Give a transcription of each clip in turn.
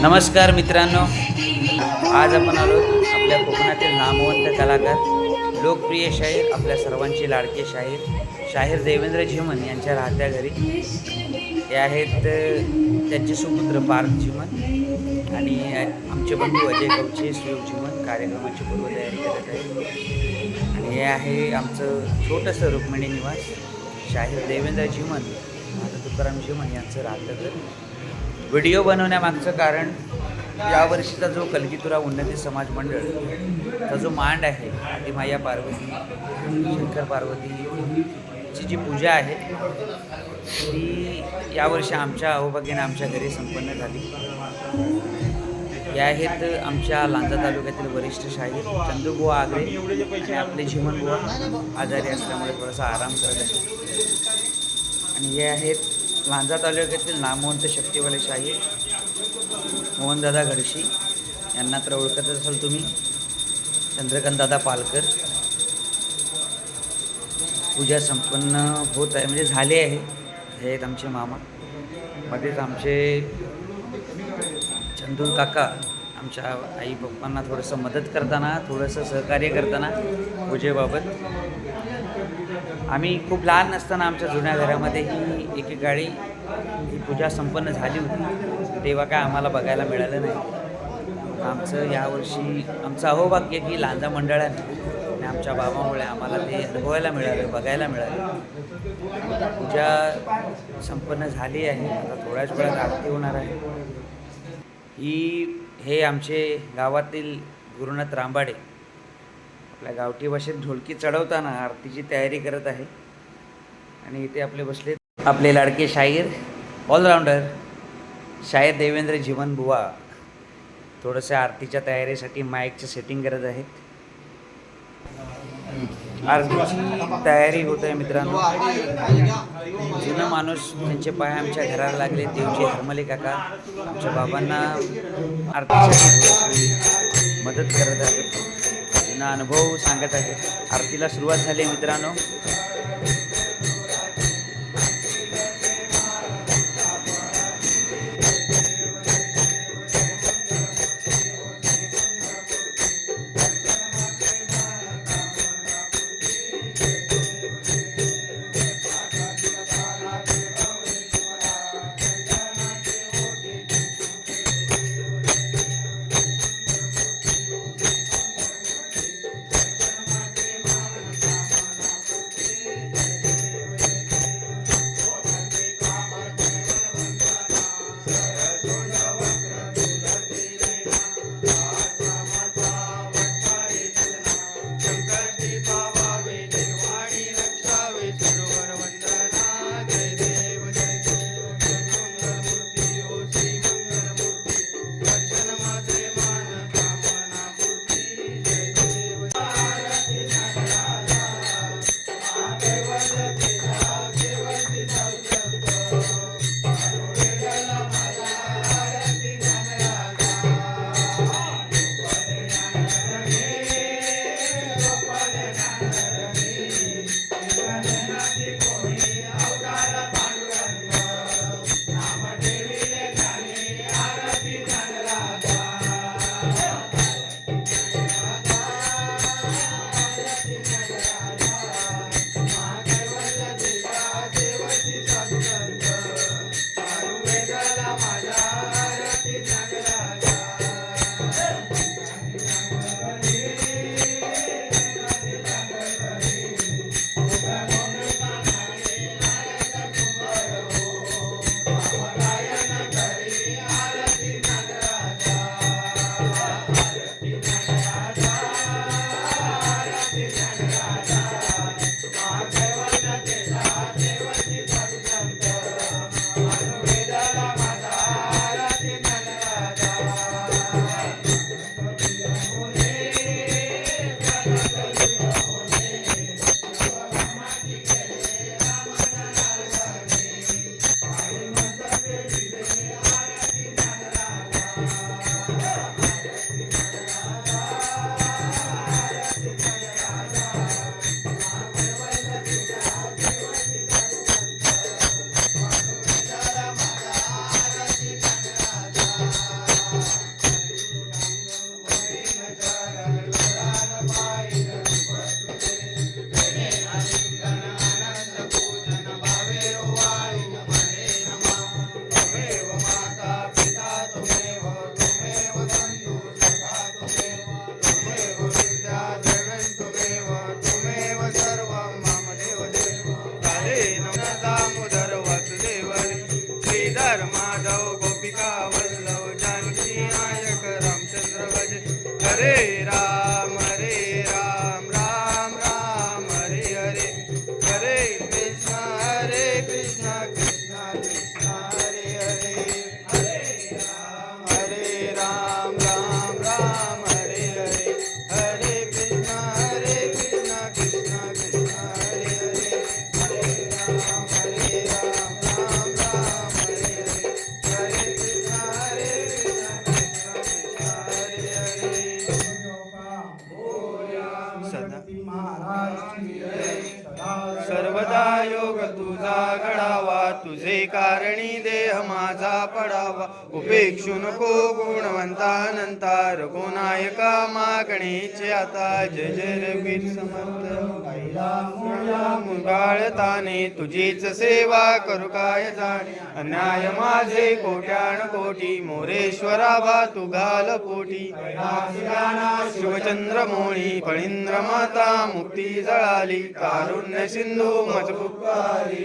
नमस्कार मित्रांनो. आज आपण आलो आपल्या कोकणातील नामवंत कलाकार लोकप्रिय शाहीर आपल्या सर्वांचे लाडके शाहीर शाहीर देवेंद्र झिमन यांच्या राहत्या घरी. हे आहेत त्यांचे सुपुत्र पार्थ झिमन आणि आमचे बंधू अजय गवचे सुयोग झिमन. कार्यक्रमाची पूर्वतयारी करत आहेत. आणि हे आहे आमचं छोटंसं रुक्मिणी निवास शाहीर देवेंद्र झिमन आता तुकाराम झिमन यांचं राहतं घर. व्हिडिओ बनवण्यामागचं कारण यावर्षीचा जो कलगीतुरा उन्नती समाज मंडळचा जो मांड आहे आदिमाया पार्वती शंकर पार्वतीची जी पूजा आहे ती यावर्षी आमच्या अहोभाग्याने आमच्या घरी संपन्न झाली. या आहेत आमच्या लांजा तालुक्यातील वरिष्ठ शाहीर चंदूबुवा आगरे आणि आपले जीवनबुवा आजारी असल्यामुळे थोडासा आराम करत आहे आणि हे आहेत लांजा तालुक्यातील नामवंत शक्तीवाले शाहीर मोहनदादा घडशी यांना तर ओळखत असाल तुम्ही. चंद्रकांतदादा पालकर. पूजा संपन्न होत आहे म्हणजे झाली आहे. हे आहेत आमचे मामा. मध्येच आमचे चंदू काका आमच्या आई पप्पांना थोडंसं मदत करताना थोडंसं सहकार्य करताना पूजेबाबत आम्ही खूप लहान असताना आमच्या जुन्या घरामध्ये ही एकेकाळी ही पूजा संपन्न झाली होती. तेव्हा काय आम्हाला बघायला मिळालं नाही. आमचं यावर्षी आमचं अहोभाग्य की लांजा मंडळाने आणि आमच्या बाबामुळे आम्हाला ते अनुभवायला मिळालं बघायला मिळालं. पूजा संपन्न झाली आहे. आता थोड्याच वेळात आरती होणार आहे. ही हे आमचे गावातील गुरुनाथ रांबाडे आपल्या गावठी भाषेत ढोलकी चढवताना आरतीची तयारी करत आहे. आणि इथे आपले बसले आपले लाडके शाहीर ऑलराऊंडर शाहीर देवेंद्र जीवन बुवा. थोडंसं आरतीच्या तयारीसाठी माईकचं सेटिंग करत आहेत. आरतीची तयारी होत आहे मित्रांनो. जुनं माणूस त्यांचे पाय आमच्या घराला लागले देवजी हरमले काका. आमच्या बाबांना आरतीसाठी मदत करत आहेत. अनुभव सांगत आहे. आरतीला सुरुवात झाली मित्रांनो. Krishna Krishna सदा योग तुझा घडावा तुझे कारणी देह माझा पडावा. उपेक्षू नको गुणवंतानंता रघुनायका मागणीचे आता. जय जय रघुवीर समर्थ. मुगाळताने तुझीच सेवा करू काय जाणे? अन्याय माझे कोट्यान कोटी मोरेश्वरा बा तू घाल पोटी. शिवचंद्र मोळी फळींद्र माता मुक्ती जळाली. कारुण्य सिंधू मजबुकारी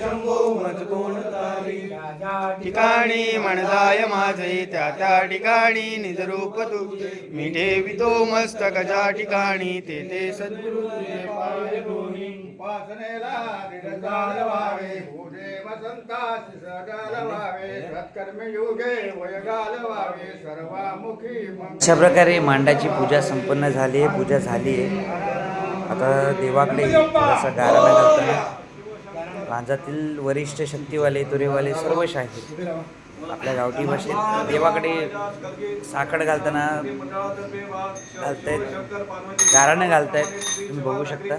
शंभू मजगुण ठिकाणी म्हणजाय माझे त्या त्या ठिकाणी निजरूप तुझे मी ठेवितो मस्तक ज्या ठिकाणी ते ते सद्गुरु अशा प्रकारे मांडाची पूजा संपन्न झाली आहे पूजा झाली आहे. आता देवाकडे थोडासा घालताना लांजातील वरिष्ठ शक्तीवाले तुरेवाले सर्व शाहीर. आपल्या गावठी भाषेत देवाकडे साखड घालताना घालतायत. गाराणं घालतायत. तुम्ही बघू शकता.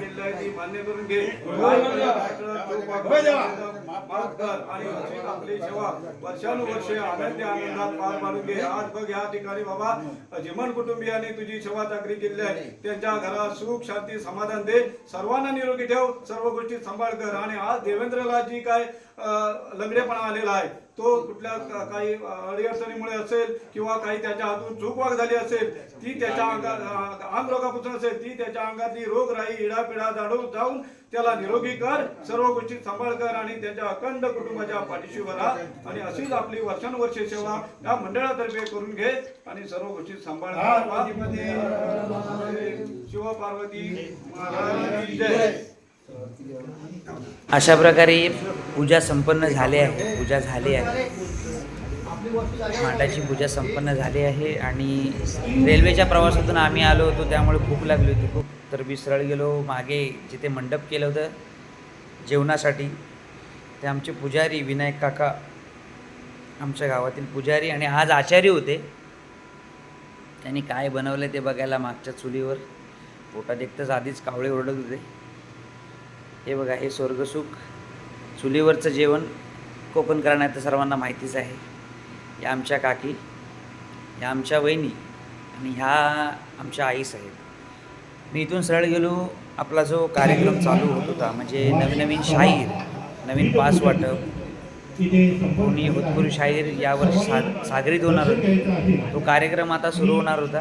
वर्षानुवर्षे आनंदी आनंदात पार पाडून घे आज बघ या ठिकाणी बाबा जेमन कुटुंबियांनी तुझी सेवा चाकरी केली आहे त्यांच्या घरात सुख शांती समाधान दे सर्वांना निरोगी ठेव सर्व गोष्टी सांभाळ कर आणि आज देवेंद्रला जी काय लंगडेपणा आलेला आहे तो कुठल्या काही अडीअडचणीमुळे असेल किंवा काही त्याच्या हातून चूकवाक झाली असेल ती त्याच्या अंगात अंग रोगापासून असेल ती त्याच्या अंगातली रोगराई इडापिडा जाडून जाऊन त्याला निरोगी कर सर्व गोष्टी सांभाळ कर आणि त्याच्या अखंड कुटुंबाच्या पाठीशी राहा. आणि अशीच आपली वर्षानुवर्षे सेवा या मंडळातर्फे करून घे आणि सर्व गोष्टी सांभाळ. शिव पार्वती महाराज जय. अशा प्रकारे पूजा संपन्न झाली आहे. पूजा झाली आहे. मांडाची पूजा संपन्न झाली आहे आणि रेल्वेच्या प्रवासातून आम्ही आलो होतो त्यामुळे भूक लागली होती खूप. तर विसरळ गेलो मागे जिथे मंडप केलं होतं जेवणासाठी ते आमचे पुजारी विनायक काका आमच्या गावातील पुजारी आणि आज आचार्य होते. त्यांनी काय बनवलं ते बघायला मागच्या चुलीवर. पोटात एकटंच आधीच कावळे ओरडत होते. हे बघा हे स्वर्गसुख चुलीवरचं जेवण कोकण करण्यात सर्वांना माहितीच आहे. या आमच्या काकी या आमच्या वहिनी आणि ह्या आमच्या आई साहेब. मी इथून सरळ गेलो आपला जो कार्यक्रम चालू होत होता म्हणजे नवीन नवीन शाहीर नवीन पास वाटप कोणी होतपुरी शाहीर यावर्षी सा सागरीत होणार होते. तो कार्यक्रम आता सुरू होणार होता.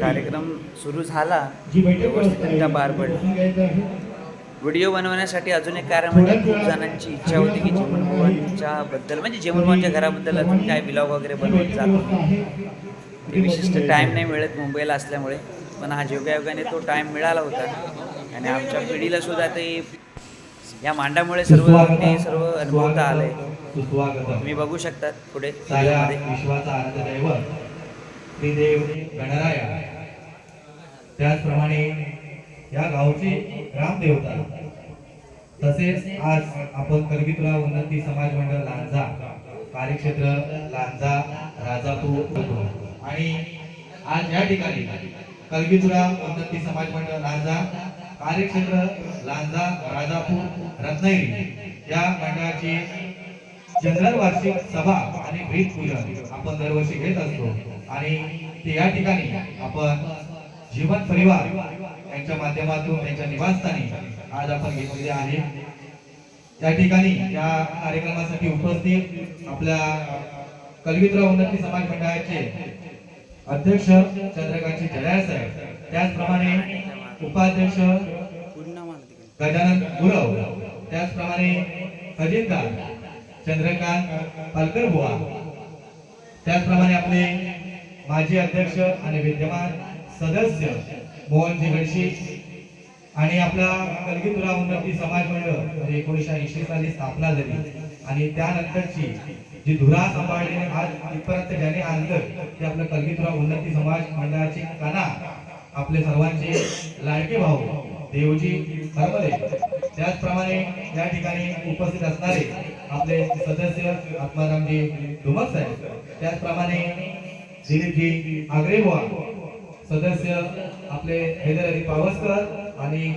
कार्यक्रम सुरू झाला व्यवस्थितरित्या पार पडला. व्हिडिओ बनवण्यासाठी अजून एक कारण म्हणजे खूप जणांची इच्छा होती की जेवणभवांच्या बद्दल म्हणजे जेवणभवांच्या घराबद्दल अजून काय ब्लॉग वगैरे बनवत जातो ते विशिष्ट टाईम नाही मिळत मुंबईला असल्यामुळे पण हा योगायोगाने तो टाईम मिळाला होता. आणि आमच्या पिढीला सुद्धा ते या मांडामुळे सर्व ते सर्व अनुभवता आलंय. तुम्ही बघू शकता पुढे त्याचप्रमाणे या गावची ग्रामदेवता तसेच आज आपण करगितुरा उन्नती समाज मंडळ लांजा कार्यक्षेत्र लांजा राजापूर आणि आज या ठिकाणी कलगीतुरा उन्नती समाज मंडळ लांजा कार्यक्षेत्र लांजा राजापूर रत्नागिरी या मंडळाची जनरल वार्षिक सभा आणि भेट पूजन आपण दरवर्षी घेत असतो. आणि ते या ठिकाणी आपण जीवन परिवार यांच्या माध्यमातून त्यांच्या निवासस्थानी आज आपण घेतलेले आहे. त्या ठिकाणी या कार्यक्रमासाठी उपस्थित आपल्या कलगीतराव उन्नती समाज मंडळाचे अध्यक्ष चंद्रकांतजी जडाळ साहेब त्याचप्रमाणे उपाध्यक्ष गजानन गुरव त्याचप्रमाणे अजिंकार चंद्रकांत पालकर बुवा त्याचप्रमाणे आपले माजी अध्यक्ष आणि विद्यमान सदस्य मोहनजी गडशी आणि आपला कलगीतुरा उन्नती समाज मंडळ म्हणजे एकोणीसशे ऐंशी साली स्थापना झाली. आणि त्यानंतरची जी धुरा सांभाळली आज इथपर्यंत ज्याने आणलं ते आपलं कलगीतुरा उन्नती समाज मंडळाचे काना आपले सर्वांचे लाडके भाऊ देवजी हरमले. त्याचप्रमाणे या ठिकाणी उपस्थित असणारे आपले सदस्य आत्मारामजी धुमस साहेब. त्याचप्रमाणे दिलीपजी आग्रेबुवा सदस्य आपले हैदर अली पावसकर आणि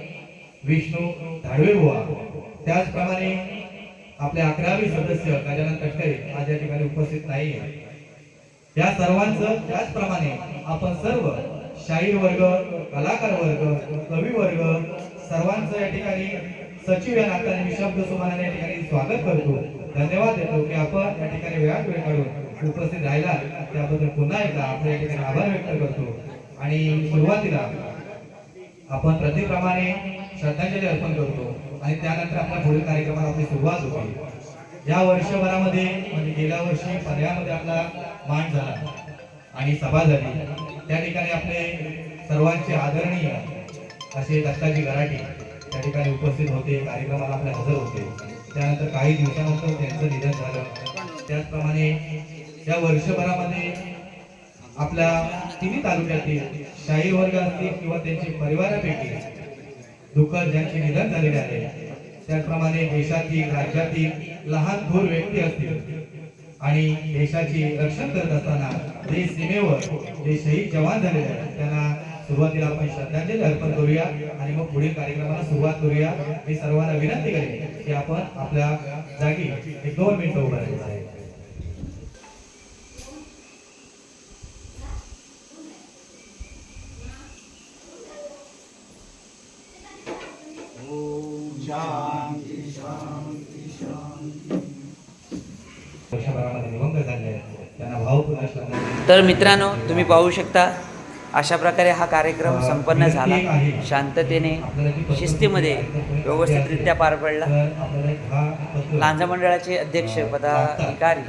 विष्णू धाडवे बुवा. त्याचप्रमाणे आपले अकरावी सदस्य गजानन कटकरे आज या ठिकाणी उपस्थित नाहीये या सर्वांचं त्याचप्रमाणे आपण सर्व शाहीर वर्ग कलाकार वर्ग कवी वर्ग सर्वांचं या ठिकाणी सचिव या नात्याने मी शब्द सुमानाने या ठिकाणी स्वागत करतो. धन्यवाद देतो की आपण या ठिकाणी वेळात वेळ काढून उपस्थित राहिला त्याबद्दल पुन्हा एकदा आपण या ठिकाणी आभार व्यक्त करतो. आणि सुरुवातीला आपण प्रथेप्रमाणे श्रद्धांजली अर्पण करतो आणि त्यानंतर आपल्या पुढील कार्यक्रमाला आपली सुरुवात होते. या वर्षभरामध्ये म्हणजे गेल्या वर्षी पर्यामध्ये आपला मान झाला आणि सभा झाली. त्या ठिकाणी आपले सर्वांचे आदरणीय असे दत्ताजी गराटे त्या ठिकाणी उपस्थित होते कार्यक्रमाला आपले हजर होते. त्यानंतर काही दिवसानंतर त्यांचं निधन झालं. त्याचप्रमाणे या वर्षभरामध्ये आपल्या तिन्ही तालुक्यातील शाही वर्ग असतील किंवा त्यांचे परिवारापैकी दुःख ज्यांचे निधन झालेले आहे त्याचप्रमाणे देशातील राज्यातील लहान थोर व्यक्ती असतील आणि देशाची रक्षण करत असताना जे सीमेवर जे शहीद जवान झालेले आहेत त्यांना सुरुवातीला आपण श्रद्धांजली अर्पण करूया आणि मग पुढील कार्यक्रमाला सुरुवात करूया. मी सर्वांना विनंती करेन की आपण आपल्या जागी एक दोन मिनिटं उभं राहायचं वर्षभरामध्ये निवंग झाले आहेत. त्यांना भावपूर्ण श्रद्धांजली तर मित्रांनो तुम्ही पाहू शकता अशा प्रकारे हा कार्यक्रम संपन्न झाला. शांततेने शिस्तीमध्ये व्यवस्थितरित्या पार पडला. लांजा मंडळाचे अध्यक्ष पदाधिकारी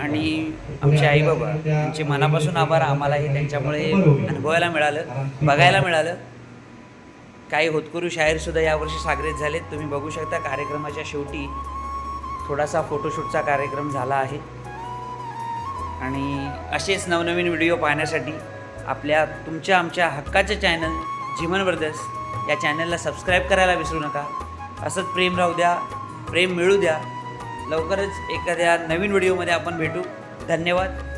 आणि आमचे आई बाबा यांचे मनापासून आभार. आम्हाला हे त्यांच्यामुळे अनुभवायला मिळालं बघायला मिळालं. काही होतकरू शाहीरसुद्धा यावर्षी सागरीत झालेत. तुम्ही बघू शकता कार्यक्रमाच्या शेवटी थोडासा फोटोशूटचा कार्यक्रम झाला आहे. आणि असेच नवनवीन व्हिडिओ पाहण्यासाठी आपल्या तुमच्या आमच्या हक्काचे चॅनल जीवन ब्रदर्स या चॅनलला सबस्क्राईब करायला विसरू नका. असंच प्रेम राहू द्या प्रेम मिळू द्या. लवकरच एखाद्या नवीन व्हिडिओमध्ये आपण भेटू. धन्यवाद.